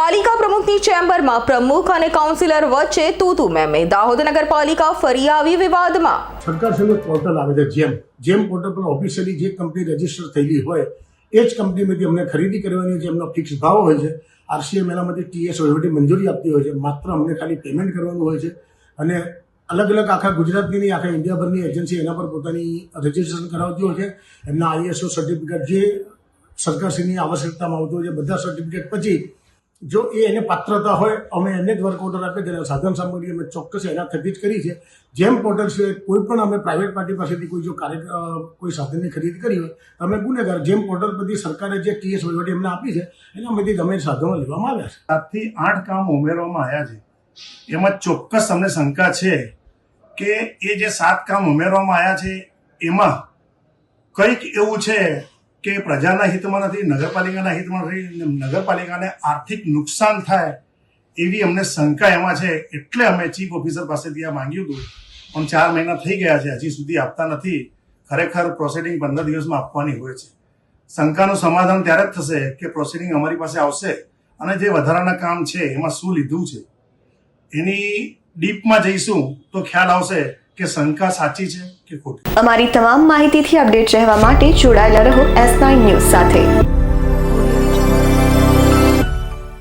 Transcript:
પાલિકા પ્રમુખની ચેમ્બરમાં પ્રમુખ અને કાઉન્સિલર વચ્ચે તૂતુ મેમે. દાહોદ નગરપાલિકા ફરી આવી વિવાદમાં. સરકારશ્રીનું સામે પોર્ટલ આવે છે, જેમ. જેમ પોર્ટલ પર ઓફિશિયલી જે કંપની રજિસ્ટર થયેલી હોય, એ જ કંપનીમાંથી અમને ખરીદી કરવાની જે એમનો ફિક્સ ભાવ હોય છે. આરસીએમ એનામાંથી ટીએસ વહીવટી મંજૂરી આપતી હોય છે. માત્ર અમને ખાલી પેમેન્ટ કરવાનું હોય છે. અને અલગ અલગ આખા ગુજરાતની આખા ઇન્ડિયાભરની એજન્સી એના પર પોતાની રજીસ્ટ્રેશન કરાવતી હોય છે. એમના આઈએસઓ સર્ટિફિકેટ જે સરકારશ્રીની આવશ્યકતામાં આવતું હોય છે, બધા સર્ટિફિકેટ પછી જો એ એને પાત્રતા હોય, અમે એને જ વર્ક ઓર્ડર આપીએ તેના સાધન સામગ્રી અમે ચોક્કસ એના થકી જ કરી છે. જેમ પોર્ટલ છે, કોઈ પણ અમે પ્રાઇવેટ પાર્ટી પાસેથી કોઈ જો કાર્ય કોઈ સાધનની ખરીદી કરી હોય, અમે ગુનેગાર, જેમ પોર્ટલ પરથી સરકારે જે ટીએસ વહીવટી એમને આપી છે, એના બધી અમે સાધનો લેવામાં આવ્યા છે. સાતથી આઠ કામ ઉમેરવામાં આવ્યા છે. એમાં ચોક્કસ અમને શંકા છે કે એ જે સાત કામ ઉમેરવામાં આવ્યા છે, એમાં કંઈક એવું છે કે પ્રજાના હિતમાં નથી, નગરપાલિકાના હિતમાં નથી નગરપાલિકાને આર્થિક નુકસાન થાય એવી અમને શંકા એમાં છે, એટલે અમે ચીફ ઓફિસર પાસેથી આ માંગ્યું હતું. પણ ચાર મહિના થઈ ગયા છે, હજી સુધી આપતા નથી. ખરેખર પ્રોસિડિંગ પંદર દિવસમાં આપવાની હોય છે. શંકાનું સમાધાન ત્યારે જ થશે કે પ્રોસિડિંગ અમારી પાસે આવશે અને જે વધારાના કામ છે, એમાં શું લીધું છે. એની ડીપમાં જઈશું તો ખ્યાલ આવશે કે શંકા સાચી છે કે ખોટી? અમારી તમામ માહિતીથી અપડેટ રહેવા માટે જોડાયેલા રહો એસ નાઇન ન્યૂઝ સાથે.